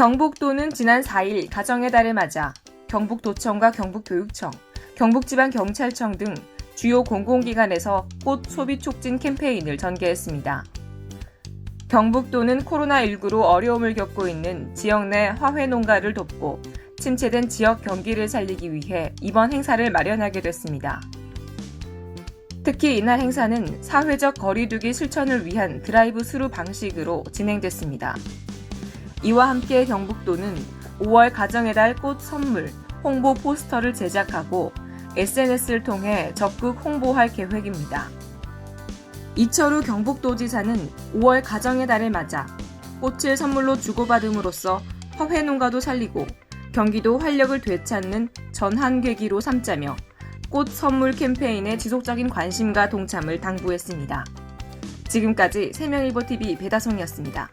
경북도는 지난 4일 가정의 달을 맞아 경북도청과 경북교육청, 경북지방경찰청 등 주요 공공기관에서 꽃 소비 촉진 캠페인을 전개했습니다. 경북도는 코로나19로 어려움을 겪고 있는 지역 내 화훼 농가를 돕고 침체된 지역 경기를 살리기 위해 이번 행사를 마련하게 됐습니다. 특히 이날 행사는 사회적 거리두기 실천을 위한 드라이브 스루 방식으로 진행됐습니다. 이와 함께 경북도는 5월 가정의 달 꽃 선물 홍보 포스터를 제작하고 SNS를 통해 적극 홍보할 계획입니다. 이철우 경북도지사는 5월 가정의 달을 맞아 꽃을 선물로 주고받음으로써 화훼 농가도 살리고 경기도 활력을 되찾는 전환 계기로 삼자며 꽃 선물 캠페인에 지속적인 관심과 동참을 당부했습니다. 지금까지 세명일보TV 배다송이었습니다.